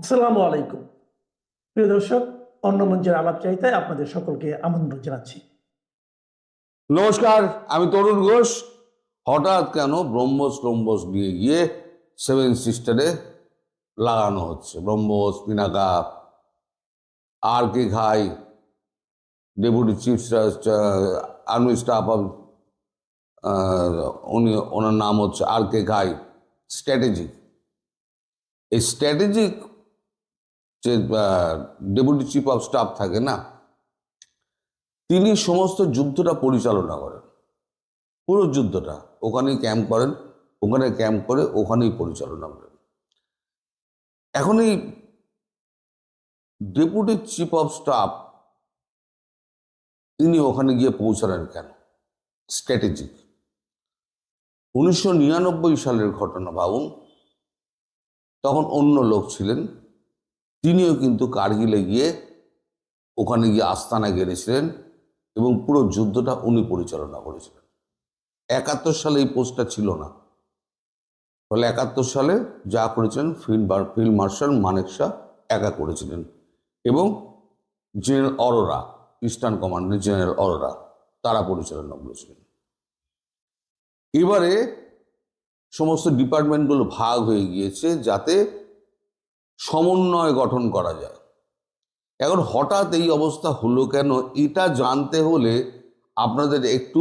আসসালামু আলাইকুম। প্রিয় দর্শক, অন্য মঞ্চের আলাপ চাইতায় আপনাদের সকলকে আমন্ত্রণ জানাচ্ছি। নমস্কার, আমি তরুণ ঘোষ। হঠাৎ কেন ব্রহ্মোস ব্রহ্মোস নিয়ে গিয়ে সেভেন সিস্টারে লাগানো হচ্ছে? ব্রহ্মোস, পিনাকা, আর কে খাই deputy chief army staff of উনি, ওনার নাম হচ্ছে আর কে খাই স্ট্র্যাটেজিক। এই স্ট্র্যাটেজিক যে ডেপুটি চিফ অফ স্টাফ থাকে না, তিনি সমস্ত যুদ্ধটা পরিচালনা করেন। পুরো যুদ্ধটা ওখানেই ক্যাম্প করেন, ওখানে ক্যাম্প করে ওখানেই পরিচালনা করেন। এখন এই ডেপুটি চিফ অফ স্টাফ, তিনি ওখানে গিয়ে পৌঁছালেন কেন? স্ট্র্যাটেজিক উনিশশো নিরানব্বই সালের ঘটনা ভাবুন, তখন অন্য লোক ছিলেন তিনিও কিন্তু কার্গিলে গিয়ে ওখানে গিয়ে আস্তানা গেড়েছিলেন এবং পুরো যুদ্ধটা উনি পরিচালনা করেছিলেন। একাত্তর সালে এই পোস্টটা ছিল না। ফলে একাত্তর সালে যা করেছিলেন, field field marshal Manek Shaw একা করেছিলেন এবং জেনারেল অরোরা, ইস্টার্ন কমান্ডের জেনারেল অরোরা, তারা পরিচালনা করেছিলেন। এবারে সমস্ত ডিপার্টমেন্টগুলো ভাগ হয়ে গিয়েছে যাতে সমন্বয় গঠন করা যায়। এখন হঠাৎ এই অবস্থা হলো কেন? এটা জানতে হলে আপনাদের একটু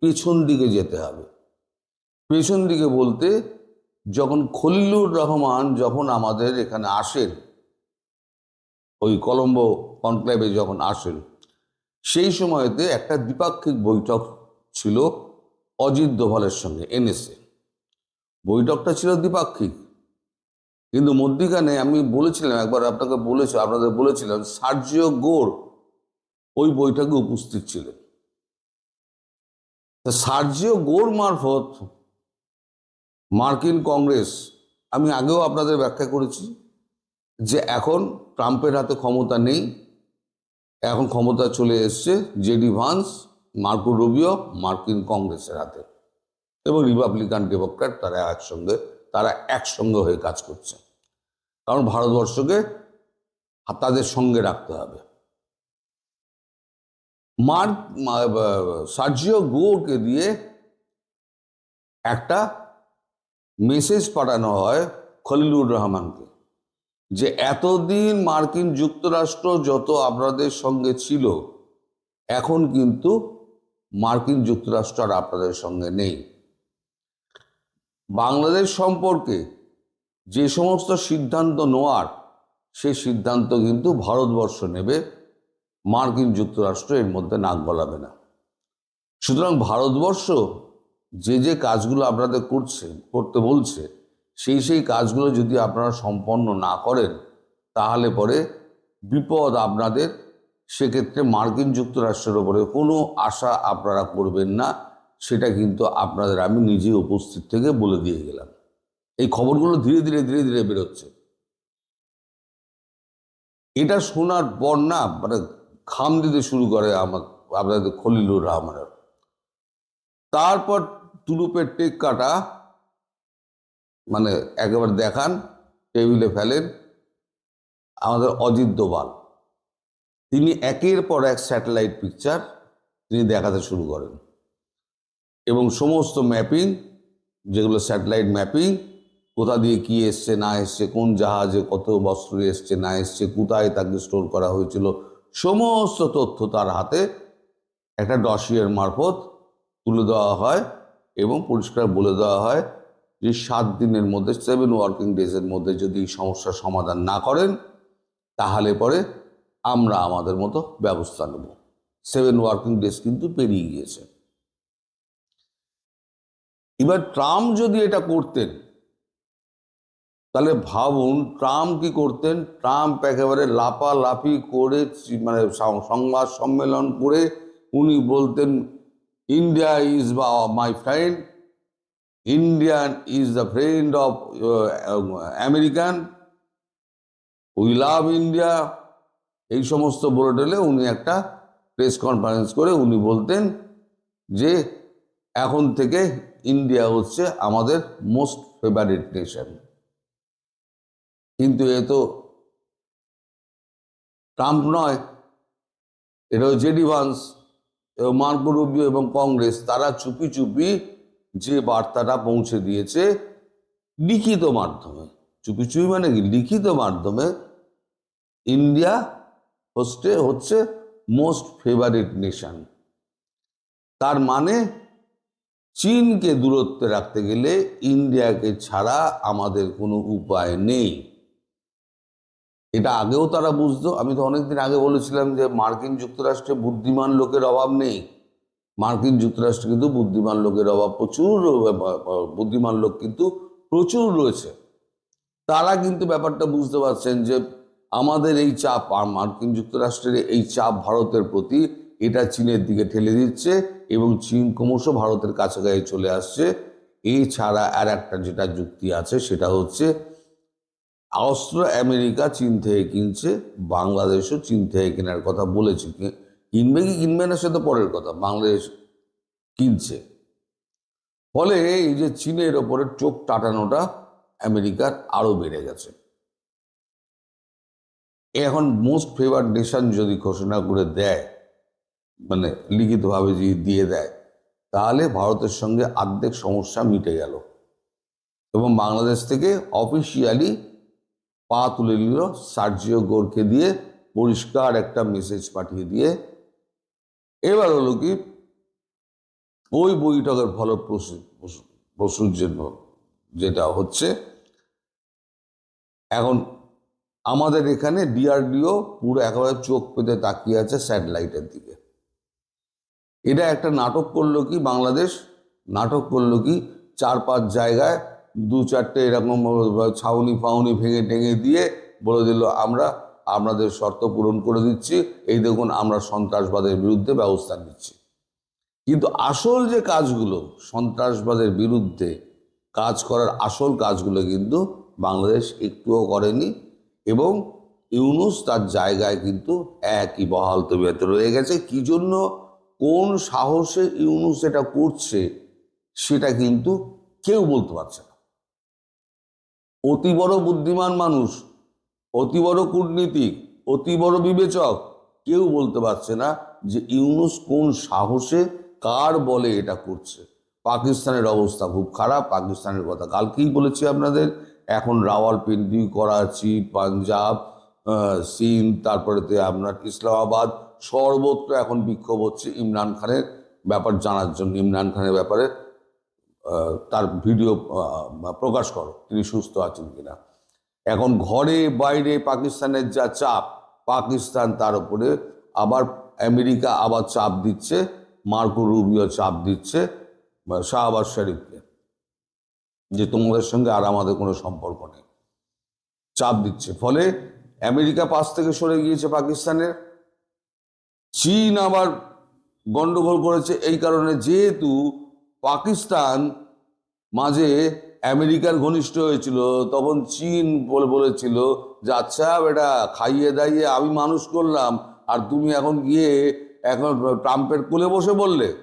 পেছন দিকে যেতে হবে। পেছন দিকে বলতে, যখন খলিলুর রহমান যখন আমাদের এখানে আসেন, ওই কলম্বো কনক্লেভে যখন আসেন, সেই সময়তে একটা দ্বিপাক্ষিক বৈঠক ছিল অজিত দোভালের সঙ্গে, এনএসএ। বৈঠকটা ছিল দ্বিপাক্ষিক। কিন্তু মধ্যিখানে আমি বলেছিলাম, একবার আপনাকে বলেছি, আপনাদের বলেছিলাম, সার্জিও গোর ওই বৈঠকে উপস্থিত ছিলেন। সার্জিও গোর মারফত মার্কিন কংগ্রেস, আমি আগেও আপনাদের ব্যাখ্যা করেছি যে এখন ট্রাম্পের হাতে ক্ষমতা নেই, এখন ক্ষমতা চলে এসছে জেডি ভান্স, মার্কো রুবিও, মার্কিন কংগ্রেসের হাতে। এবং রিপাবলিকান ডেমোক্র্যাট তারা একসঙ্গে তারা একসঙ্গে হয়ে কাজ করছে। কারণ ভারতবর্ষকে তাদের সঙ্গে রাখতে হবে। মার্ক সার্জিও গোকে দিয়ে একটা মেসেজ পাঠানো হয় খলিলুর রহমানকে যে, এতদিন মার্কিন যুক্তরাষ্ট্র যত আপনাদের সঙ্গে ছিল, এখন কিন্তু মার্কিন যুক্তরাষ্ট্র আর আপনাদের সঙ্গে নেই। বাংলাদেশ সম্পর্কে যে সমস্ত সিদ্ধান্ত নেওয়ার সেই সিদ্ধান্ত কিন্তু ভারতবর্ষ নেবে, মার্কিন যুক্তরাষ্ট্র এর মধ্যে নাক গলাবে না। সুতরাং ভারতবর্ষ যে যে কাজগুলো আপনাদের করছে, করতে বলছে, সেই সেই কাজগুলো যদি আপনারা সম্পন্ন না করেন, তাহলে পরে বিপদ আপনাদের। সেক্ষেত্রে মার্কিন যুক্তরাষ্ট্রের ওপরে কোনো আশা আপনারা করবেন না, সেটা কিন্তু আপনাদের আমি নিজে উপস্থিত থেকে বলে দিয়ে গেলাম। এই খবরগুলো ধীরে ধীরে ধীরে ধীরে বেরোচ্ছে। এটা শোনার পর না মানে খাম দিতে শুরু করে আমার, আপনাদের খলিলুর রহমানের। তারপর তুলুপের টেক কাটা মানে একেবারে দেখান, টেবিলে ফেলেন আমাদের অজিত দোবাল তিনি একের পর এক স্যাটেলাইট পিকচার তিনি দেখাতে শুরু করেন। এবং সমস্ত ম্যাপিং, যেগুলো স্যাটেলাইট ম্যাপিং কোথা দিয়ে কি এসছে, না এসছে, কোন জাহাজে কত বস্ত্র এসছে, না এসছে, কোথায় তাকে স্টোর করা হয়েছিল, সমস্ত তথ্য তার হাতে একটা ডসিয়ের মারফত তুলে দেওয়া হয় এবং পরিষ্কার বলে দেওয়া হয় যে সাত দিনের মধ্যে সেভেন ওয়ার্কিং ডেজের মধ্যে যদি সমস্যার সমাধান না করেন, তাহলে পরে আমরা আমাদের মতো ব্যবস্থা নেব। সেভেন ওয়ার্কিং ডেজ কিন্তু পেরিয়ে গিয়েছে। এবার ট্রাম্প যদি এটা করতেন তাহলে ভাবুন, ট্রাম্প কি করতেন? ট্রাম্প একেবারে লাফালাফি করে মানে সংবাদ সম্মেলন করে উনি বলতেন ইন্ডিয়া ইজ বা my friend Indian is the friend of American we love India এই সমস্ত বলে টেলে উনি একটা প্রেস কনফারেন্স করে উনি বলতেন যে, এখন থেকে ইন্ডিয়া হচ্ছে আমাদের মোস্ট ফেভারিট নেশন কিন্তু এ তো ট্রাম্প নয় এটা হচ্ছে জেডি ভান্স এবং মার্কো রুবিও এবং কংগ্রেস, তারা চুপি চুপি যে বার্তাটা পৌঁছে দিয়েছে লিখিত মাধ্যমে। চুপি চুপি মানে কি? লিখিত মাধ্যমে ইন্ডিয়া হোস্টে হচ্ছে মোস্ট ফেভারিট নেশান। তার মানে চীনকে দূরত্বে রাখতে গেলে ইন্ডিয়াকে ছাড়া আমাদের কোনো উপায় নেই। এটা আগেও তারা বুঝতো। আমি তো অনেকদিন আগে বলেছিলাম যে মার্কিন যুক্তরাষ্ট্রে বুদ্ধিমান লোকের অভাব নেই। মার্কিন যুক্তরাষ্ট্রে কিন্তু বুদ্ধিমান লোকের অভাব প্রচুর বুদ্ধিমান লোক কিন্তু প্রচুর রয়েছে। তারা কিন্তু ব্যাপারটা বুঝতে পারছেন যে আমাদের এই চাপ আর মার্কিন যুক্তরাষ্ট্রের এই চাপ ভারতের প্রতি, এটা চীনের দিকে ঠেলে দিচ্ছে এবং চীন ক্রমশ ভারতের কাছাকাছি চলে আসছে। এছাড়া আর একটা যেটা যুক্তি আছে সেটা হচ্ছে অস্ত্র আমেরিকা চীন থেকে কিনছে, বাংলাদেশও চীন থেকে কেনার কথা বলেছে। কিনবে কি কিনবে না সে তো পরের কথা, বাংলাদেশ কিনছে। ফলে এই যে চীনের ওপরে চোখ টাটানোটা আমেরিকার আরও বেড়ে গেছে। এখন মোস্ট ফেভার নেশন যদি ঘোষণা করে দেয় মানে লিখিতভাবে যদি দিয়ে দেয়, তাহলে ভারতের সঙ্গে আর্ধেক সমস্যা মিটে গেল। এবং বাংলাদেশ থেকে অফিসিয়ালি পা তুলে নিল, সার্জিও গোরকে দিয়ে পরিষ্কার একটা মেসেজ পাঠিয়ে দিয়ে। এবার হলো কি, ওই বৈঠকের ফলপ্রসূর জন্য যেটা হচ্ছে, এখন আমাদের এখানে ডিআরডিও পুরো একেবারে চোখ পেতে তাকিয়ে আছে স্যাটেলাইটের দিকে। এটা একটা নাটক করল কি, বাংলাদেশ? নাটক করল কি, চার পাঁচ জায়গায় দু চারটে এরকম ছাউনি ফাউনি ভেঙে টেঙে দিয়ে বলে দিল, আমরা আপনাদের শর্ত পূরণ করে দিচ্ছি। এই দেখুন, আমরা সন্ত্রাসবাদের বিরুদ্ধে ব্যবস্থা নিচ্ছি। কিন্তু আসল যে কাজগুলো, সন্ত্রাসবাদের বিরুদ্ধে কাজ করার আসল কাজগুলো কিন্তু বাংলাদেশ একটুও করেনি এবং ইউনুস তার জায়গায় কিন্তু একই বহাল তবিয়তে রয়ে গেছে। কি জন্য? কোন সাহসে ইউনুস এটা করছে, সেটা কিন্তু কেউ বলতে পারছে না। অতি বড় বুদ্ধিমান মানুষ অতি বড় কূটনীতিক অতি বড় বিবেচক কেউ বলতে পারছে না যে ইউনুস কোন সাহসে কার বলে এটা করছে। পাকিস্তানের অবস্থা খুব খারাপ পাকিস্তানের কথা কালকেই বলেছি আপনাদের। এখন রাওয়ালপিন্ডি করাচি পাঞ্জাব আহ, সিন্ধ তারপরে তে আপনার ইসলামাবাদ সর্বত্র এখন বিক্ষোভ হচ্ছে ইমরান খানের ব্যাপার জানার জন্য ইমরান খানের ব্যাপারে। তার ভিডিও প্রকাশ করো, তিনি সুস্থ আছেন কিনা। এখন ঘরে বাইরে পাকিস্তানের যা চাপ, পাকিস্তান তার উপরে আবার আমেরিকা আবার চাপ দিচ্ছে, মার্কো রুবিও চাপ দিচ্ছে শাহবাজ শরীফকে, যে তোমাদের সঙ্গে আর আমাদের কোনো সম্পর্ক নেই। চাপ দিচ্ছে। ফলে আমেরিকা পাশ থেকে সরে গিয়েছে পাকিস্তানের। চীন আবার গন্ডগোল করেছে, এই কারণে যেহেতু পাকিস্তান মাঝে আমেরিকার ঘনিষ্ঠ হয়েছিল, তখন চীন বলে বলেছিল যে আচ্ছা বেটা, খাইয়ে দাইয়ে আমি মানুষ করলাম, আর তুমি এখন গিয়ে এখন ট্রাম্পের কোলে বসে বললে।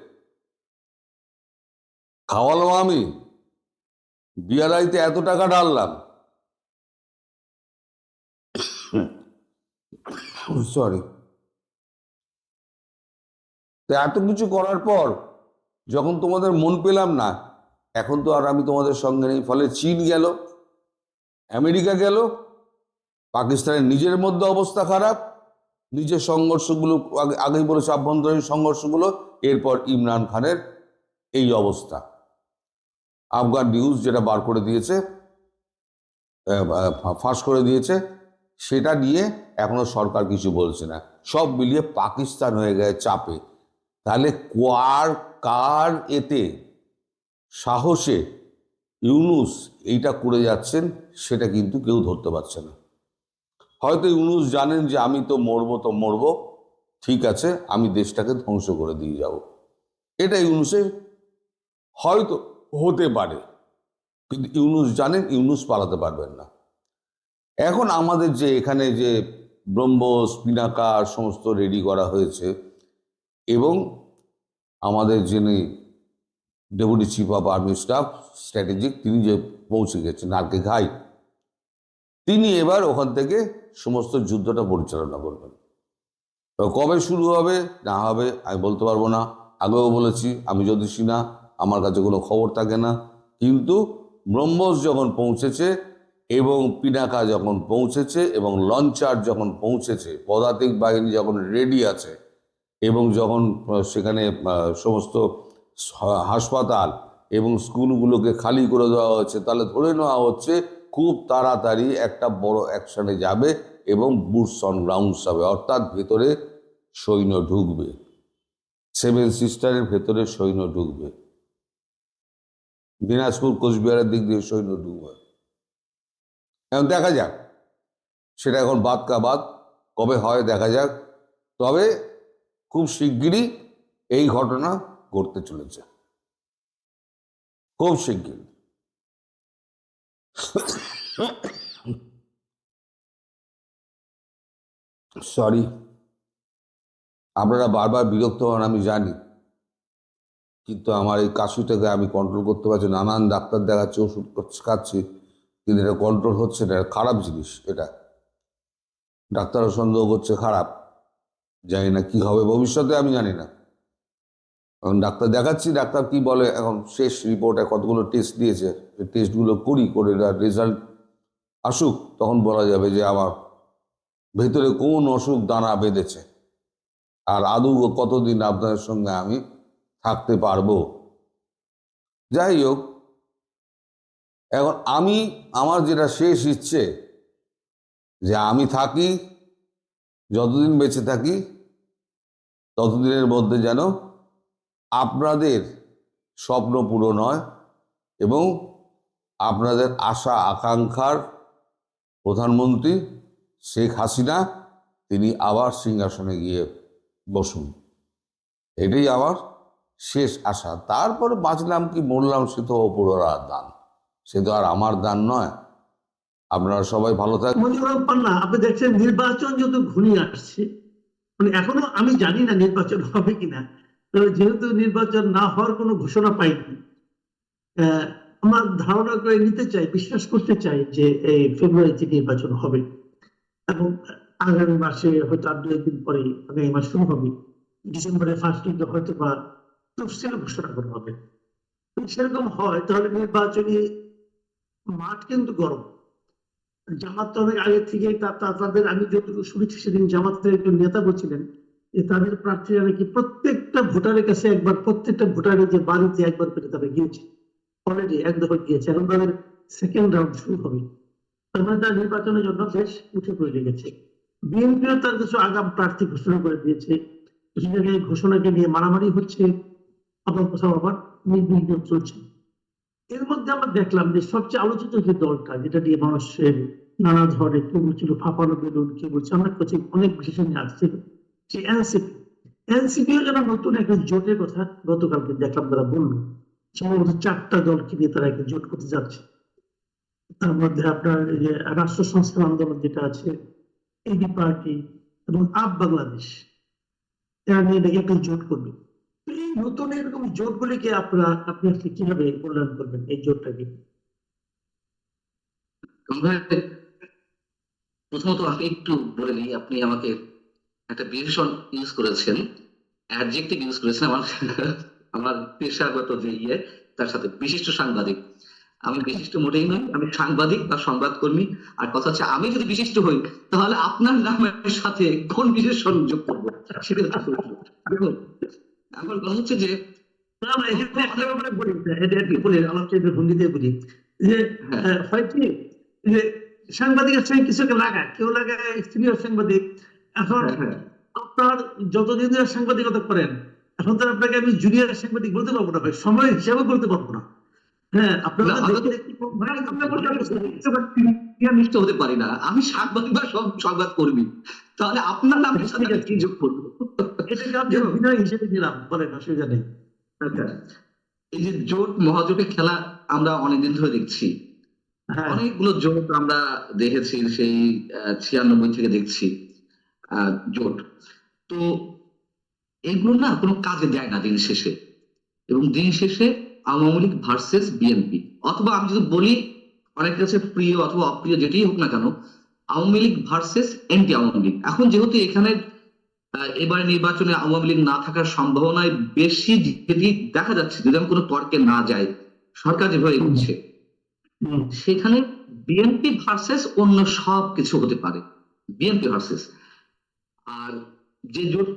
খাওয়ালাম আমি। বিয়ারাইতে এত টাকা ঢাললাম। সরি তো এত কিছু করার পর যখন তোমাদের মন পেলাম না, এখন তো আর আমি তোমাদের সঙ্গে নেই। ফলে চীন গেল, আমেরিকা গেল, পাকিস্তানের নিজের মধ্যে অবস্থা খারাপ, নিজের সংঘর্ষগুলো আগে, আগেই বলেছে, আভ্যন্তরীণ সংঘর্ষগুলো, এরপর ইমরান খানের এই অবস্থা। আফগান নিউজ যেটা বার করে দিয়েছে ফাঁস করে দিয়েছে, সেটা নিয়ে এখনও সরকার কিছু বলছে না। সব মিলিয়ে পাকিস্তান হয়ে গেছে চাপে। তাহলে কার কার এতে সাহসে ইউনুস এইটা করে যাচ্ছেন, সেটা কিন্তু কেউ ধরতে পারছে না। হয়তো ইউনুস জানেন যে আমি তো মরবো তো মরবো, ঠিক আছে, আমি দেশটাকে ধ্বংস করে দিয়ে যাব। এটা ইউনুসের হয়তো হতে পারে, কিন্তু ইউনুস জানেন ইউনুস পালাতে পারবেন না। এখন আমাদের যে এখানে যে ব্রহ্মস, পিনাকার সমস্ত রেডি করা হয়েছে এবং আমাদের যিনি deputy chief of army staff, strategic, তিনি যে পৌঁছে গেছেন আর কে ঘাই, তিনি এবার ওখান থেকে সমস্ত যুদ্ধটা পরিচালনা করবেন। কবে শুরু হবে, না হবে, আমি বলতে পারব না। আগেও বলেছি, আমি জ্যোতিষী না আমার কাছে কোনো খবর থাকে না। কিন্তু ব্রহ্মস যখন পৌঁছেছে এবং পিনাকা যখন পৌঁছেছে এবং লঞ্চার যখন পৌঁছেছে, পদাতিক বাহিনী যখন রেডি আছে এবং যখন সেখানে সমস্ত হাসপাতাল এবং স্কুলগুলোকে খালি করে দেওয়া হচ্ছে তাহলে ধরে নেওয়া হচ্ছে খুব তাড়াতাড়ি একটা বড় অ্যাকশনে যাবে এবং বুটস অন গ্রাউন্ডস হবে, অর্থাৎ ভেতরে সৈন্য ঢুকবে। সেভেন সিস্টারের ভেতরে সৈন্য ঢুকবে। দিনাজপুর, কোচবিহারের দিক দিয়ে সৈন্য ঢুকবে। এখন দেখা যাক, সেটা এখন বাদ কা বাদ, কবে হয় দেখা যাক। তবে খুব শিগগিরই এই ঘটনা ঘটতে চলেছে। খুব শিগগির সরি, আপনারা বারবার বিরক্ত হন, আমি জানি। কিন্তু আমার এই কাশিটাকে আমি কন্ট্রোল করতে পারছি নানান ডাক্তার দেখাচ্ছি, ওষুধ খাচ্ছি, কিন্তু এটা কন্ট্রোল হচ্ছে না খারাপ জিনিস এটা। ডাক্তারও সন্দেহ করছে, খারাপ। জানি না কি হবে ভবিষ্যতে, আমি জানি না। এখন ডাক্তার দেখাচ্ছি, ডাক্তার কি বলে, এখন শেষ রিপোর্টে কতগুলো টেস্ট দিয়েছে টেস্টগুলো করি, করে রেজাল্ট আসুক, তখন বলা যাবে যে আমার ভেতরে কোন অসুখ দানা বেঁধেছে। আর আদৌ কতদিন আপনাদের সঙ্গে আমি থাকতে পারব। যাই হোক, এখন আমি, আমার যেটা শেষ ইচ্ছে, যে আমি থাকি যতদিন বেঁচে থাকি, ততদিনের মধ্যে যেন আপনাদের স্বপ্ন পূরণ হয় এবং আপনাদের আশা, আকাঙ্ক্ষার প্রধানমন্ত্রী শেখ হাসিনা, তিনি আবার সিংহাসনে গিয়ে বসুন। এটাই আমার শেষ আশা। তারপরে বাঁচলাম কি, মরলাম সে তো অপুরার দান। সে তো আর আমার দান নয়। আপনারা সবাই ভালো থাকবেন আপনি দেখছেন নির্বাচন যত ঘনিয়ে আসছে মানে এখনও আমি জানি না নির্বাচন হবে কিনা, তবে যেহেতু নির্বাচন না হওয়ার কোনো ঘোষণা পাইনি আমার ধারণা করে নিতে চাই, বিশ্বাস করতে চাই যে এই ফেব্রুয়ারিতে নির্বাচন হবে, এবং আগামী মাসে হয়তো আর দু একদিন পরে আগামী মাস শুরু হবে, ডিসেম্বরের ফার্স্ট উইকে হয়তো বা তফসিল ঘোষণা করা হবে। সেরকম হয়, তাহলে নির্বাচনী মাঠ কিন্তু গরম। জামাত অনেক আগে থেকে তা- তা- তাদের আমি যতটুকু শুনেছি সেদিন জামাতের একজন নেতা বলছিলেন যে তাদের প্রার্থীরা নাকি প্রত্যেকটা ভোটারের কাছে একবার, প্রত্যেকটা ভোটারের যে বাড়িতে একবার করে তারা গিয়েছে। অলরেডি এক দফা গিয়েছে। এখন তাদের সেকেন্ড রাউন্ড শুরু হবে। তার মানে তারা নির্বাচনের জন্য বেশ উঠে পড়ে লেগেছে বিএনপিও তার কিছু আগাম প্রার্থী ঘোষণা করে দিয়েছে। কিছু জায়গায় ঘোষণাকে নিয়ে মারামারি হচ্ছে। আবার কোথাও আবার নির্বিঘ্ন চলছে। এর মধ্যে আমরা দেখলাম যে সবচেয়ে আলোচিত যে দলটা যেটা দিয়ে মানুষের নানা ধরনের কেউ বলছিল ফাঁপানো বেলুন কেউ বলছে অনেক কিছু অনেক বিশেষজ্ঞ আসছিল যে এনসিপি এনসিপিও যেন নতুন একটা জোটের কথা গতকালকে দেখলাম তারা বলল, সম্ভবত চারটা দলকে নিয়ে তারা একটা জোট করতে যাচ্ছে। তার মধ্যে আপনার যে রাষ্ট্র সংস্কার আন্দোলন যেটা আছে এডি পার্টি এবং আপ বাংলাদেশ, এরা নিয়ে একটা জোট করবে। নতুন এরকম কীভাবে মূল্যায়ন করবেন এই জোটটাকে? প্রথমত আপনি একটু বলে নিই আপনি আমাকে একটা বিশেষণ ইউজ করেছেন অ্যাডজেক্টিভ ইউজ করেছেন আমার আমার পেশাগত যে ইয়ে তার সাথে বিশিষ্ট সাংবাদিক। আমি বিশিষ্ট মোটেই নই, আমি সাংবাদিক বা সংবাদকর্মী। আর কথা হচ্ছে আমি যদি বিশিষ্ট হই, তাহলে আপনার নামের সাথে কোন বিশেষণ যোগ করব? সেটা। দেখুন এখন কথা হচ্ছে যে বলি হ্যাঁ। হয় কি সাংবাদিকের সঙ্গে লাগায় কেউ লাগায় সিনিয়র সাংবাদিক এখন হ্যাঁ, হ্যাঁ। আপনার যতদিন সাংবাদিকতা করেন এখন তো আপনাকে আমি জুনিয়র সাংবাদিক বলতে পারব না ভাই সময় হিসাবে বলতে পারব না হ্যাঁ আপনারা হতে পারি না আমি সাংবাদিক বা সব সংবাদ কর্মী তাহলে আপনার নামের সাথে কি যোগ করব। হিসেবে নিলাম বলেন অসুবিধা নেই। আচ্ছা, এই যে জোট মহাজোটের খেলা আমরা অনেকদিন ধরে দেখছি। হ্যাঁ। অনেকগুলো জোট আমরা দেখেছি সেই ছিয়ানব্বই থেকে দেখছি জোট। তো এগুলো না কোনো কাজে দেয় না দিন শেষে। এবং দিন শেষে আওয়ামী লীগ ভার্সেস বিএনপি অথবা আমি যদি বলি অনেকের কাছে প্রিয় অথবা অপ্রিয় যেটাই হোক না কেন আওয়ামী লীগ ভার্সেস এন্টি আওয়ামী লীগ। এখন যেহেতু এখানে এবারে নির্বাচনে আওয়ামী লীগ না থাকার সম্ভাবনায় বেশি যেটি দেখা যাচ্ছে যদি আমি কোনো তর্কে না যাই সরকার যেভাবে এগোচ্ছে সেখানে বিএনপি ভার্সেস অন্য সব কিছু হতে পারে বিএনপি ভার্সেস আর যে জোট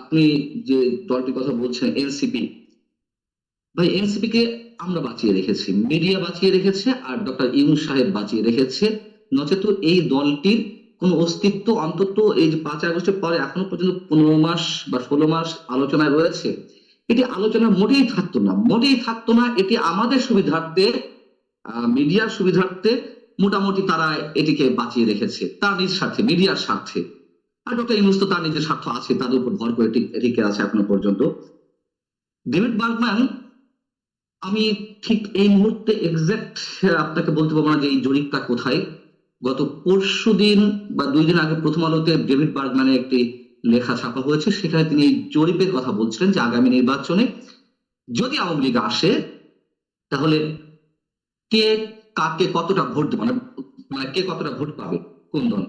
আপনি যে দলটির কথা বলছেন এনসিপি ভাই এনসিপি কে আমরা বাঁচিয়ে রেখেছি মিডিয়া বাঁচিয়ে রেখেছে আর ডক্টর ইউন সাহেব বাঁচিয়ে রেখেছে। নচেত এই দলটির কোন অস্তিত্ব, অন্তত এই যে পাঁচ আগস্টের পরে এখনও পর্যন্ত পনেরো মাস বা ষোলো মাস আলোচনায় রয়েছে, এটি আলোচনা মোটেই থাকতো না। মোটেই থাকতো না, এটি আমাদের সুবিধার্থে মিডিয়ার সুবিধার্থে মোটামুটি তারা এটিকে বাঁচিয়ে রেখেছে, তার নিজ স্বার্থে, মিডিয়ার স্বার্থে। আর ডক্টর ইউনুস তো তার নিজের স্বার্থ আছে তাদের উপর ভর করে টিকে আছে এখনও পর্যন্ত। ডেভিড বার্গম্যান আমি ঠিক এই মুহূর্তে এক্সাক্ট আপনাকে বলতে পারব না যে এই জরিপটা কোথায়। গত পরশু দিন বা দুই দিন আগে প্রথম আলোতে ডেভিড বার্গম্যানের একটি লেখা ছাপা হয়েছে। সেখানে তিনি জরিপের কথা বলছিলেন যে আগামী নির্বাচনে যদি আওয়ামী লীগ আসে, তাহলে কে কাকে কতটা ভোট দেবে? মানে মানে কে কতটা ভোট পাবে? কোন দল?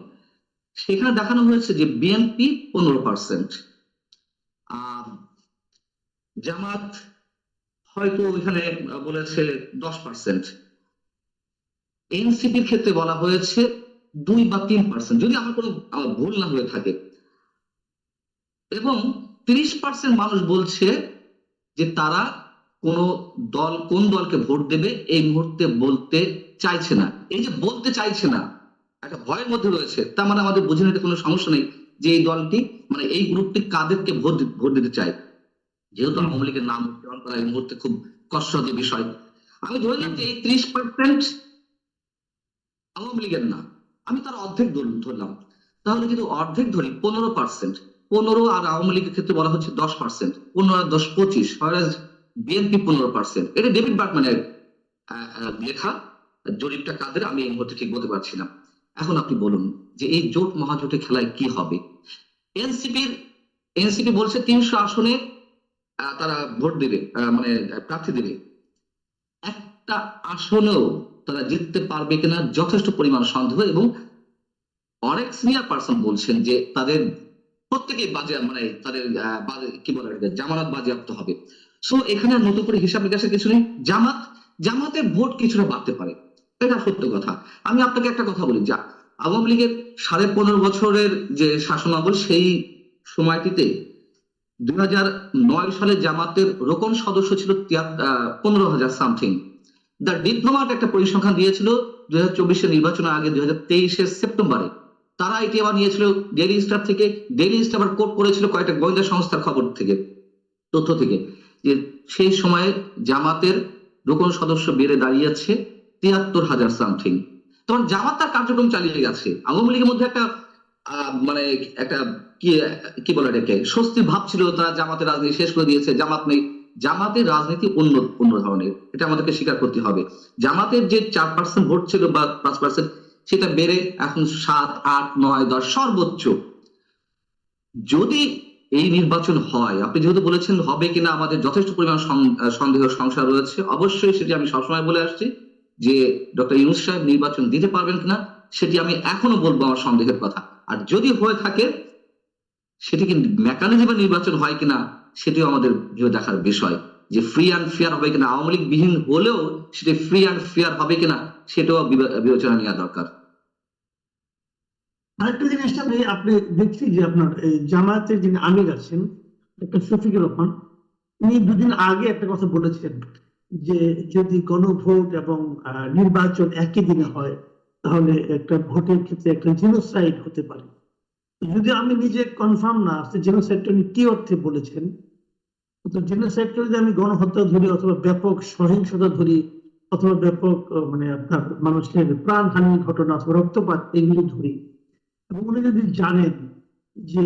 সেখানে দেখানো হয়েছে যে বিএনপি পনেরো পার্সেন্ট। জামাত হয়তো ওইখানে বলেছে দশ পার্সেন্ট। এনসিপির ক্ষেত্রে বলা হয়েছে দুই বা তিন পার্সেন্ট যদি আমার কোনো ভুল না হয়ে থাকে। এবং তিরিশ পার্সেন্ট মানুষ বলছে যে তারা কোন দল, কোন দলকে ভোট দেবে এই মুহূর্তে বলতে চাইছে না। এই যে বলতে চাইছে না, একটা ভয়ের মধ্যে রয়েছে, তার মানে আমাদের বুঝে নিতে কোনো সমস্যা নেই যে এই দলটি মানে এই গ্রুপটি কাদেরকে ভোট ভোট দিতে চায়। যেহেতু আওয়ামী লীগের নাম উচ্চারণ করা এই মুহূর্তে খুব কষ্টসাধ্য বিষয়। আমি ধরে নিলাম যে এই ত্রিশ পার্সেন্ট আওয়ামী লীগের না। আমি তার অর্ধেক ধর- ধরলাম। তাহলে যদি অর্ধেক ধরি পনেরো পার্সেন্ট পনেরো আর আওয়ামী লীগের ক্ষেত্রে বলা হচ্ছে দশ পার্সেন্ট পনেরো আর দশ পঁচিশ। বিএনপি পনেরো পার্সেন্ট এটা ডেভিড আহ, লেখা। জরিপটা কাদের? আমি এই মুহূর্তে ঠিক বলতে পারছি না। এখন আপনি বলুন যে এই জোট মহাজোটে খেলায় কি হবে? এনসিপির এনসিপি বলছে তিনশো আসনে তারা ভোট দেবে মানে প্রার্থী দেবে। একটা আসনেও তারা জিততে পারবে কিনা যথেষ্ট পরিমাণ সন্দেহ এবং অনেক সিনিয়র পার্সন বলছেন যে তাদের প্রত্যেকেই বাজে মানে তাদের কি বলে জামানত বাজেয়াপ্ত হবে। সো এখানে নতুন করে হিসাব নিকাশের কিছু নেই। জামাত, জামাতের ভোট কিছুটা বাড়তে পারে। এটা সত্য কথা। আমি আপনাকে একটা কথা বলি। যা আওয়ামী লীগের সাড়ে পনেরো বছরের যে শাসনামল সেই সময়টিতে দুই হাজার নয় সালে জামাতের রোকন সদস্য ছিল পনেরো হাজার সামথিং দ্য ডিপ্লোমাট একটা পরিসংখ্যান দিয়েছিল দুই হাজার চব্বিশের নির্বাচনের আগে, দুই হাজার তেইশের সেপ্টেম্বরে। তারা এটি আবার নিয়েছিল ডেইলি স্টার থেকে। ডেইলি স্টার আবার কোট করেছিল কয়েকটা গোয়েন্দা সংস্থার খবর থেকে, তথ্য থেকে, যে সেই সময়ে জামাতের রোকন সদস্য বেড়ে দাঁড়িয়েছে, তিয়াত্তর হাজার সামথিং। তখন জামাত তার কার্যক্রম চালিয়ে গেছে। আওয়ামী লীগের মধ্যে একটা মানে একটা কি কি বলে এটাকে স্বস্তির ভাব ছিল, তারা জামাতের রাজনীতি শেষ করে দিয়েছে, জামাত নেই। জামাতের রাজনীতি অন্য অন্য ধরনের। এটা আমাদেরকে স্বীকার করতে হবে। জামাতের যে চার পার্সেন্ট ভোট ছিল বা পাঁচ পার্সেন্ট সেটা বেড়ে এখন সাত, আট, নয়, দশ সর্বোচ্চ। যদি এই নির্বাচন হয়, আপনি যেহেতু বলেছেন হবে কিনা, আমাদের যথেষ্ট পরিমাণ সন্দেহ, সংশয় রয়েছে। অবশ্যই সেটি আমি সবসময় বলে আসছি যে ডক্টর ইউনুস সাহেব নির্বাচন দিতে পারবেন কিনা, সেটি আমি এখনও বলব আমার সন্দেহের কথা। আর যদি হয়ে থাকে সেটি কি মেকানিজমে নির্বাচন হয় কিনা, সেটিও আমাদের ভেবে দেখার বিষয়। যে ফ্রি অ্যান্ড ফেয়ার হবে কিনা, আওয়ামী লীগ বিহীন হলেও সেটি ফ্রি অ্যান্ড ফেয়ার হবে কিনা, সেটাও বিবেচনা নেওয়া দরকার। আরেকটা জিনিস আমি আপনি দেখছি যে আপনার জামায়াতের যিনি আমির আছেন, একটা শফিকুর রহমান উনি দুদিন আগে একটা কথা বলেছেন যে যদি গণভোট এবং নির্বাচন একই দিনে হয়, তাহলে একটা ভোটের ক্ষেত্রে একটা জেনোসাইড হতে পারে। যদি আমি নিজে কনফার্ম না আসছে জেনোসাইডটা উনি কি অর্থে বলেছেন? তো জেনোসাইডটা যদি আমি গণহত্যা ধরি অথবা ব্যাপক সহিংসতা ধরি, অথবা ব্যাপক মানে আপনার মানুষের প্রাণহানির ঘটনা অথবা রক্তপাত এগুলি ধরি, এবং উনি যদি জানেন যে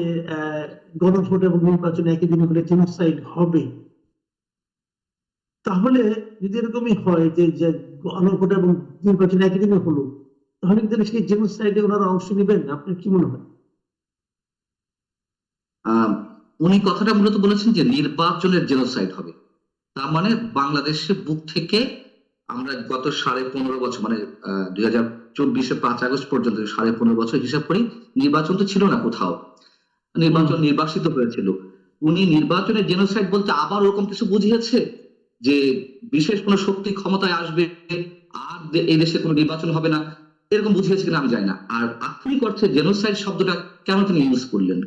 গণভোট এবং নির্বাচন একই দিনে হলে জেনোসাইড হবে, তাহলে যদি এরকমই হয় যে গণভোট এবং নির্বাচন একই দিনে হলো, তাহলে কিন্তু সেই জেনোসাইডে ওনারা অংশ নেবেন আপনার কি মনে হয়? উনি কথাটা মূলত বলেছেন যে নির্বাচনের জেনোসাইড হবে। তার মানে বাংলাদেশের বুক থেকে আমরা গত সাড়ে পনেরো বছর মানে দুই হাজার চব্বিশে পাঁচ আগস্ট পর্যন্ত সাড়ে পনেরো বছর হিসাব করি নির্বাচন তো ছিল না কোথাও। নির্বাচন নির্বাসিত হয়েছিল। উনি নির্বাচনের জেনোসাইড বলতে আবার ওরকম কিছু বুঝিয়েছে? যে বিশেষ কোনো শক্তি ক্ষমতায় আসবে আর এই দেশে কোনো নির্বাচন হবে না এরকম বুঝিয়েছে কিনা আমি জানি না। আর আক্ষরিক অর্থে জেনোসাইড শব্দটা কেন তিনি ইউজ করলেন?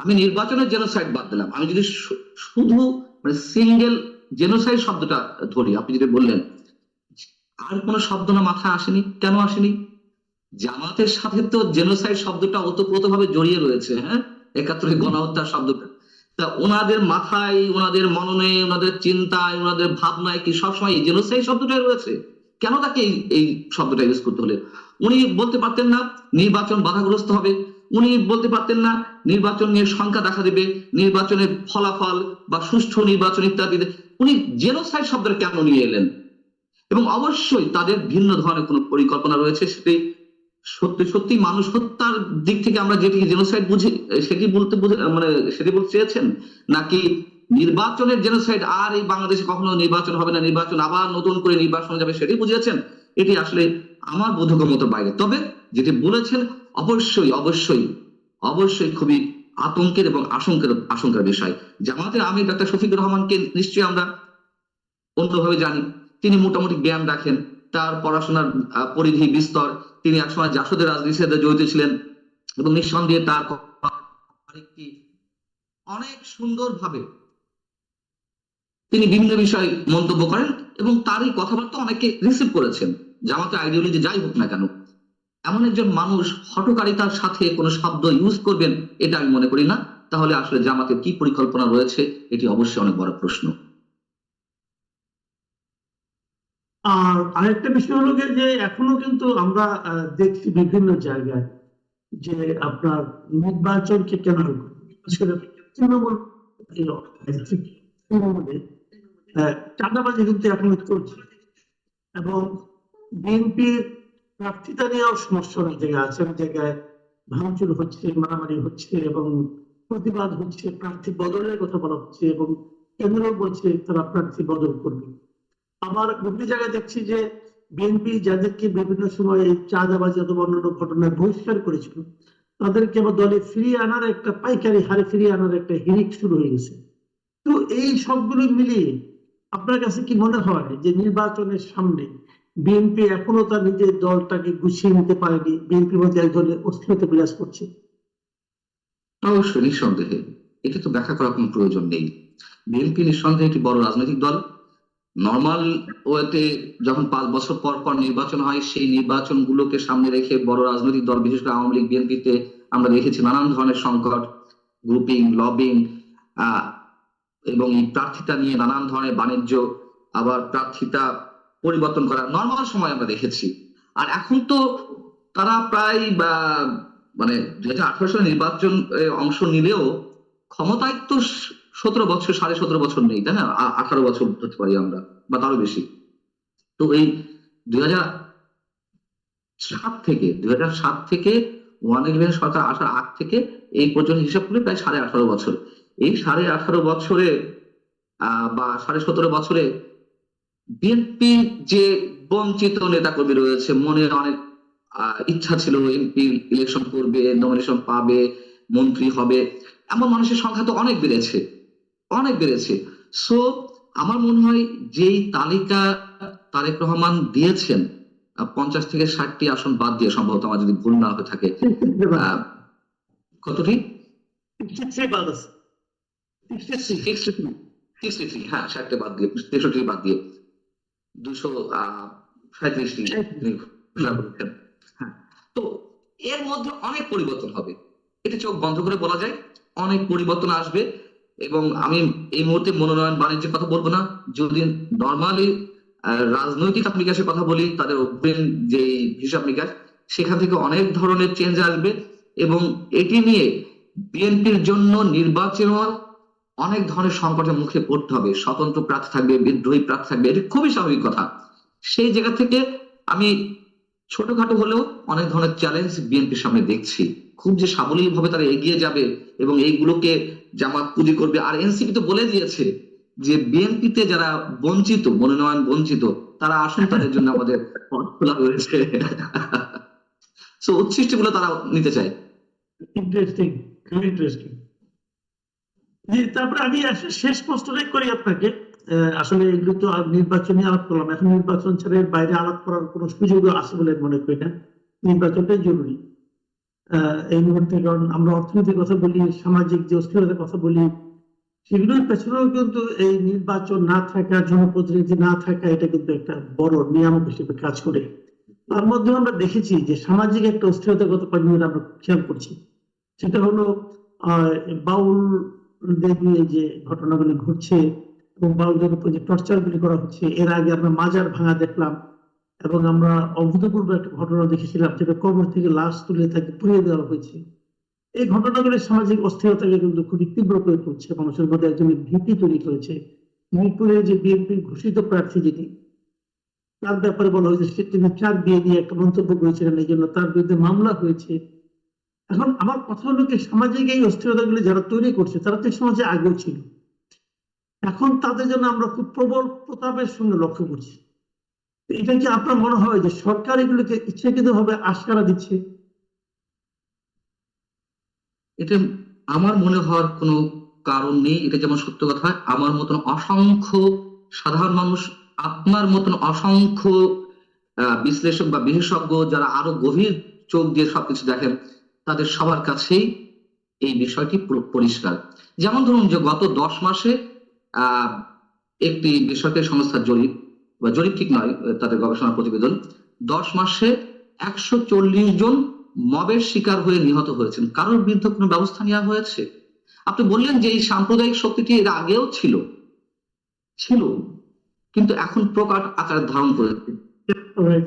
আমি নির্বাচনের জেনোসাইড বাদ দিলাম। আমি যদি শুধু মানে সিঙ্গেল জেনোসাইড শব্দটা ধরি, আপনি যেটা বললেন, আর কোনো শব্দ না মাথায় আসেনি? কেন আসেনি? জামাতের সাথে তো জেনোসাইড শব্দটা ওতপ্রোতভাবে জড়িয়ে রয়েছে হ্যাঁ? একাত্তরের গণহত্যা শব্দটা। তা ওনাদের মাথায়, ওনাদের মননে, ওনাদের চিন্তায়, ওনাদের ভাবনায় কি সবসময় এই জেনোসাইড শব্দটাই রয়েছে? কেন তাকে এই শব্দটা ইউজ করতে হলে? উনি বলতে পারতেন না, নির্বাচন বাধাগ্রস্ত হবে। উনি বলতে পারতেন না, নির্বাচন নিয়ে শঙ্কা দেখা দেবে, নির্বাচনের ফলাফল বা সুষ্ঠু নির্বাচন ইত্যাদিতে উনি জেনোসাইড শব্দটা কেন নিয়ে এলেন? এবং অবশ্যই তাদের ভিন্ন ধরনের কোনো পরিকল্পনা রয়েছে সেটি সত্যি সত্যি মানুষ হত্যার দিক থেকে আমরা যেটিকে জেনোসাইড বুঝি, সেটি বলতে মানে সেটি বলতে চেয়েছেন? নাকি নির্বাচনের জেনোসাইড আর এই বাংলাদেশে কখনো নির্বাচন হবে না, নির্বাচন আবার নতুন করে নির্বাচন যাবে সেটি বুঝিয়েছেন? এটি আসলে আমার বোধগম্যতার বাইরে। তবে যেটি বলেছেন অবশ্যই অবশ্যই অবশ্যই খুবই আতঙ্কের এবং আশঙ্কের, আশঙ্কার বিষয়। জামাতের আমির ডাক্তার শফিকুর রহমানকে নিশ্চয়ই আমরা অন্যভাবে জানি। তিনি মোটামুটি জ্ঞান রাখেন। তার পড়াশোনার পরিধি, বিস্তর। তিনি একসময় জাসদের রাজনীতির সাথে জড়িত ছিলেন এবং নিঃসন্দেহে তার অনেক সুন্দরভাবে তিনি বিভিন্ন বিষয় মন্তব্য করেন এবং তারই কথাবার্তা অনেকে রিসিভ করেছেন। জামাতে আইডিওলজি যাই হোক না কেন এমন একজন মানুষ হটকারিতার সাথে কোনো শব্দ ইউজ করবেন, এটা আমি মনে করি না। তাহলে আসলে জামাতের কি পরিকল্পনা রয়েছে, এটি অবশ্যই অনেক বড় প্রশ্ন। আর আরেকটা বিষয় হলো যে এখনও কিন্তু আমরা দেখছি বিভিন্ন জায়গায় যে আপনার নির্বাচনকে করে তৃণমূল তৃণমূলে চাঁদাবাজি কিন্তু এখনও চলছে এবং বিএনপির প্রার্থিতা নিয়েও সমস্যা অনেক জায়গায় আছে। অনেক জায়গায় ভাঙচুর হচ্ছে, মারামারি হচ্ছে এবং প্রতিবাদ হচ্ছে, প্রার্থী বদলের কথা বলা হচ্ছে এবং কেন্দ্র বলছে তারা প্রার্থী বদল করবে। আবার বিভিন্ন জায়গায় দেখছি যে বিএনপি যাদেরকে বিভিন্ন সময় চাঁদাবাজি অথবা অন্যান্য ঘটনায় বহিষ্কার করেছিল, তাদেরকে আবার দলে ফিরিয়ে আনার একটা পাইকারি হারে ফিরিয়ে আনার একটা হিরিক শুরু হয়ে গেছে। তো এই সবগুলো মিলিয়ে আপনার কাছে কি মনে হয় যে নির্বাচনের সামনে বিএনপি এখনও তার নিজের দলটাকে গুছিয়ে নিতে পারেনি। বিএনপির মধ্যে এক ধরনের অস্থিরতা বিরাজ করছে। নিঃসন্দেহে এটা তো ব্যাখ্যা করার কোনো প্রয়োজন নেই। বিএনপি নিঃসন্দেহে একটি বড় রাজনৈতিক দল। নর্মাল ওয়েতে যখন পাঁচ বছর পর পর নির্বাচন হয়, সেই নির্বাচনগুলোকে সামনে রেখে বড় রাজনৈতিক দল, বিশেষ করে আওয়ামী লীগ বিএনপিতে আমরা দেখেছি নানান ধরনের সংকট গ্রুপিং লবিং এবং এই প্রার্থিতা নিয়ে নানান ধরনের বাণিজ্য, আবার প্রার্থিতা পরিবর্তন করা নর্মাল সময় আমরা দেখেছি। আর এখন তো তারা প্রায় বা মানে দু হাজার আঠারো সালে নির্বাচন অংশ নিলেও ক্ষমতায় তো সতেরো বছর, সাড়ে সতেরো বছর নেই, তাই না? আঠারো বছর ধরতে পারি আমরা, বা তারও বেশি। তো এই দুই হাজার সাত থেকে, দুই হাজার সাত থেকে ওয়ান ইলেভেন সরকার আসার আগ থেকে এই পর্যন্ত হিসাব করলে প্রায় সাড়ে আঠারো বছর। এই সাড়ে আঠারো বছরে বা সাড়ে সতেরো বছরে বিএনপি যে বঞ্চিত নেতাকর্মী রয়েছে মনে অনেক ইচ্ছা ছিল এমপি ইলেকশন করবে নমিনেশন পাবে মন্ত্রী হবে। এমন মানুষের সংখ্যা তো অনেক বেড়েছে অনেক বেড়েছে। সো আমার মনে হয় যেই তালিকা তারেক রহমান দিয়েছেন পঞ্চাশ থেকে ষাটটি আসন বাদ দিয়ে সম্ভবত আমার যদি ভুল না হয়ে থাকে কতটি? হ্যাঁ ষাটটি বাদ দিয়ে তেষট্টি বাদ দিয়ে। দুশো সাঁত্রিশটি ঘোষণা করেছেন তো এর মধ্যে অনেক পরিবর্তন হবে। এটা চোখ বন্ধ করে বলা যায়। অনেক পরিবর্তন আসবে এবং আমি এই মুহূর্তে মনোনয়ন বাণিজ্যের কথা বলব না। যদি নর্মালি রাজনৈতিক নিকাশের কথা বলি তাদের অগ্রিম যে হিসাব নিকাশ সেখান থেকে অনেক ধরনের চেঞ্জ আসবে এবং এটি নিয়ে বিএনপির জন্য নির্বাচন অনেক ধরনের সংকটের মুখে পড়তে হবে। স্বতন্ত্র প্রার্থী থাকবে, বিদ্রোহী প্রার্থী থাকবে, এটি খুবই স্বাভাবিক কথা। সেই জায়গা থেকে আমি ছোটখাটো হলেও অনেক ধরনের চ্যালেঞ্জ বিএনপির সামনে দেখছি। খুব যে সাবলীল ভাবে তারা এগিয়ে যাবে এবং এইগুলোকে জামাত পুঁজি করবে। আর এনসিপি তো বলে দিয়েছে যে বিএনপিতে যারা বঞ্চিত, মনোনয়ন বঞ্চিত, তারা আসুন, তাদের জন্য আমাদের পথ খোলা রয়েছে। সো উচ্ছিষ্টগুলো তারা নিতে চায়। ইন্টারেস্টিং খুবই ইন্টারেস্টিং জি আমি শেষ প্রশ্নটাই করি আপনাকে। আসলে এগুলো তো আলাপ করলাম। এখন নির্বাচন বাইরে আলাপ করার সুযোগ আছে বলে মনে করি না। নির্বাচনটাই জরুরি। এই মুহূর্তে কারণ আমরা অর্থনীতির কথা বলি সামাজিক যে অস্থিরতার কথা বলি সেগুলোর পেছনেও কিন্তু এই নির্বাচন না থাকা জনপ্রতিনিধি না থাকা এটা কিন্তু একটা বড় নিয়ামক হিসেবে কাজ করে। তার মধ্যে আমরা দেখেছি যে সামাজিক একটা অস্থিরতা গত কয়েকদিন আমরা খেয়াল করছি। সেটা হলো আহ, বাউলদের যে ঘটনাগুলি ঘটছে এবং উপর যে করা হচ্ছে, এর আগে আমরা মাজার ভাঙা দেখলাম এবং আমরা অভূতপূর্ব একটা ঘটনা দেখেছিলাম যেটা কবর থেকে লাশ তুলে তাকে পুড়িয়ে দেওয়া হয়েছে। এই ঘটনাগুলি সামাজিক অস্থিরতাকে কিন্তু খুবই তীব্র করে তুলছে, মানুষের মধ্যে একজনের ভীতি তৈরি করেছে। মিরপুরে যে বিএনপি ঘোষিত প্রার্থী যেটি তার ব্যাপারে বলা হয়েছে সে তিনি চার বিয়ে নিয়ে একটা মন্তব্য করেছিলেন, এই জন্য তার বিরুদ্ধে মামলা হয়েছে। এখন আমার কথা হলো কি, সামাজিক এই অস্থিরতাগুলি যারা তৈরি করছে, তারা তো সমাজে আগেও ছিল। এখন তাদের জন্য আমরা খুব প্রবল প্রতাপের সঙ্গে লক্ষ্য করছি। এটা কি আপনার মনে হয় যে সরকার এগুলোকে ইচ্ছাকৃত ভাবে আশকারা দিচ্ছে? এটা আমার মনে হওয়ার কোনো কারণ নেই, এটা যেমন সত্য কথা, আমার মতন অসংখ্য সাধারণ মানুষ, আপনার মতন অসংখ্য বিশ্লেষক বা বিশেষজ্ঞ যারা আরও গভীর চোখ দিয়ে সবকিছু দেখেন তাদের সবার কাছেই এই বিষয়টি পরিষ্কার। যেমন ধরুন যে গত দশ মাসে একটি বেসরকারি সংস্থার জরিপ, বা জরিপ ঠিক নয়, তাদের গবেষণা প্রতিবেদন, দশ মাসে একশো চল্লিশ জন মবের শিকার হয়ে নিহত হয়েছেন। কারোর বিরুদ্ধে কোনো ব্যবস্থা নেওয়া হয়েছে? আপনি বললেন যে এই সাম্প্রদায়িক শক্তিটি এর আগেও ছিল। ছিল, কিন্তু এখন প্রকাট আকার ধারণ করেছে।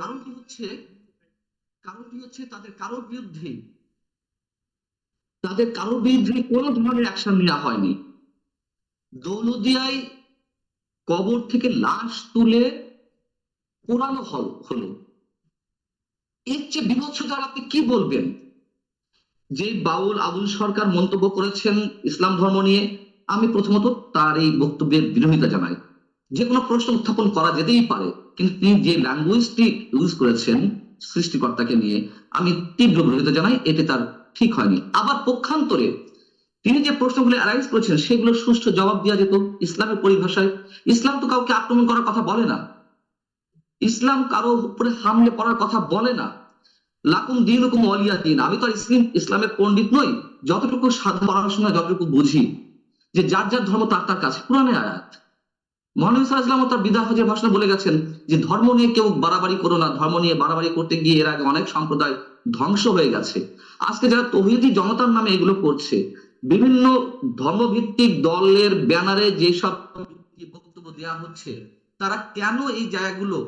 কারণটি হচ্ছে কারণটি হচ্ছে তাদের কারোর বিরুদ্ধে তাদের কারোর বিরুদ্ধে কোনো ধরনের অ্যাকশন নেওয়া হয়নি। দৌলদিয়ায় কবর থেকে লাশ তুলে পোড়ানো হল হলো। এর চেয়ে বিভৎসতার আপনি কি বলবেন? যে বাউল আবুল সরকার মন্তব্য করেছেন ইসলাম ধর্ম নিয়ে, আমি প্রথমত তার এই বক্তব্যের বিরোধিতা জানাই। যে কোনো প্রশ্ন উত্থাপন করা যেতেই পারে, কিন্তু তিনি যে ল্যাঙ্গুয়েজটি ইউজ করেছেন সৃষ্টিকর্তাকে নিয়ে, আমি তীব্র বিরোধিতা জানাই, এটি তার ঠিক হয়নি। আবার পক্ষান্তরে তিনি যে প্রশ্নগুলো অ্যারাইজ করেছেন, সেগুলো সুষ্ঠু জবাব দেওয়া যেত ইসলামের পরিভাষায়। ইসলাম তো কাউকে আক্রমণ করার কথা বলে না। ইসলাম কারও উপরে হামলে পড়ার কথা বলে না। লাকুম দিন হুকুম অলিয়া দিন। আমি তো ইসলাম, ইসলামের পণ্ডিত নই। যতটুকু সাধু পড়াশোনা, যতটুকু বুঝি যে যার যার ধর্ম তার তার কাছে। পুরানে আয়াত। মহানবী সাল্লাল্লাহু তার বিদা হজের ভাষণে বলে গেছেন যে ধর্ম নিয়ে কেউ বাড়াবাড়ি করো না। ধর্ম নিয়ে বাড়াবাড়ি করতে গিয়ে এর আগে অনেক সম্প্রদায় ধ্বংস হয়ে গেছে। আজকে যারা তৌহিদি জনতার নামে এগুলো করছে, বিভিন্ন ধর্মভিত্তিক দলের ব্যানারে যেসব বক্তব্য দেওয়া হচ্ছে, তারা কেন এই জায়গাগুলো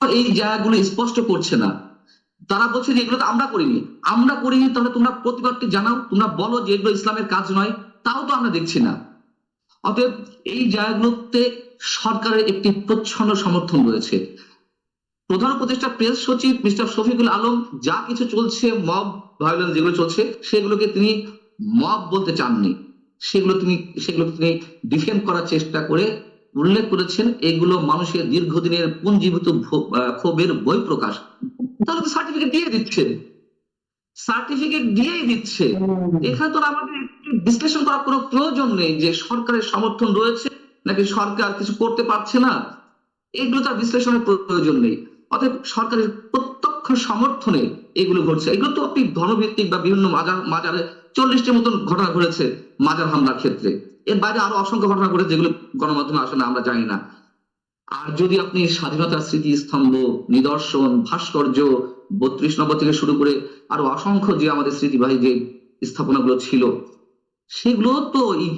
এই জায়গাগুলো স্পষ্ট করছে না? তারা বলছে যে এগুলো তো আমরা করিনি। আমরা করিনি, তাহলে তোমরা প্রতিবাদটি জানাও, তোমরা বলো যে এগুলো ইসলামের কাজ নয়, তাও তো আমরা দেখছি না। অতএব এই জায়গাগুলোতে সরকারের একটি প্রচ্ছন্ন সমর্থন রয়েছে। প্রধান উপদেষ্টা প্রেস সচিব মিস্টার শফিকুল আলম যা কিছু চলছে মব ভায়োলেন্স যেগুলো চলছে, সেগুলোকে তিনি মব বলতে চাননি। সেগুলো তিনি সেগুলো তিনি ডিফেন্ড করার চেষ্টা করে উল্লেখ করেছেন, এগুলো মানুষের দীর্ঘদিনের পুঞ্জীভূত ক্ষোভের বই প্রকাশ। তাহলে তো সার্টিফিকেট দিয়ে দিচ্ছে সার্টিফিকেট দিয়েই দিচ্ছে। এখানে তো আমাদের বিশ্লেষণ করার কোনো প্রয়োজন নেই যে সরকারের সমর্থন রয়েছে নাকি সরকার কিছু করতে পারছে না। এগুলো তার বিশ্লেষণের প্রয়োজন নেই। অতএব সরকারের প্রত্যক্ষ সমর্থনে এগুলো ঘটছে। এগুলো তো আপনি ধর্মভিত্তিক বা বিভিন্ন মাজার, মাজারে চল্লিশটির মতন ঘটনা ঘটেছে মাজার হামলার ক্ষেত্রে। এর বাইরে আরও অসংখ্য ঘটনা ঘটেছে যেগুলো গণমাধ্যমে আসলে আমরা জানি না। আর যদি আপনি স্বাধীনতার স্মৃতিস্তম্ভ, নিদর্শন, ভাস্কর্য, বত্রিশ নম্বর থেকে শুরু করে আরও অসংখ্য যে আমাদের স্মৃতিবাহী যে স্থাপনাগুলো ছিল, সেগুলো তো এই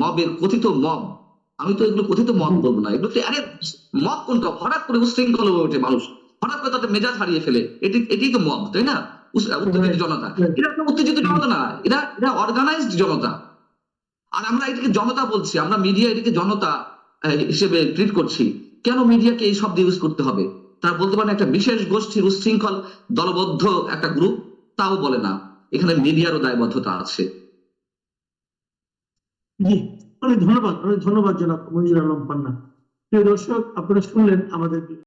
মবের কথিত মব, আমি তো এগুলো কথিত মব বলব না। এগুলো তো আরে মব কোনটা? হঠাৎ করে উশৃঙ্খল হয়ে ওঠে মানুষ। হঠাৎ করে তাদের মেজাজ হারিয়ে ফেলে। এটি এটি তো মব, তাই না? উত্তেজিত জনতা। এরা উত্তেজিত জনতা না, এরা এরা অর্গানাইজড জনতা। আর আমরা এটিকে জনতা বলছি, আমরা মিডিয়া এটিকে জনতা হিসেবে ট্রিট করছি। কেন মিডিয়াকে এই শব্দ ইউজ করতে হবে? তারা বলতে পারেন, একটা বিশেষ গোষ্ঠীর উচ্ছৃঙ্খল, দলবদ্ধ একটা গ্রুপ তাও বলে না। এখানে মিডিয়ারও দায়বদ্ধতা আছে। জি, অনেক ধন্যবাদ অনেক ধন্যবাদ জনাব মঞ্জুর আলম পান্না। প্রিয় দর্শক, আপনারা শুনলেন আমাদের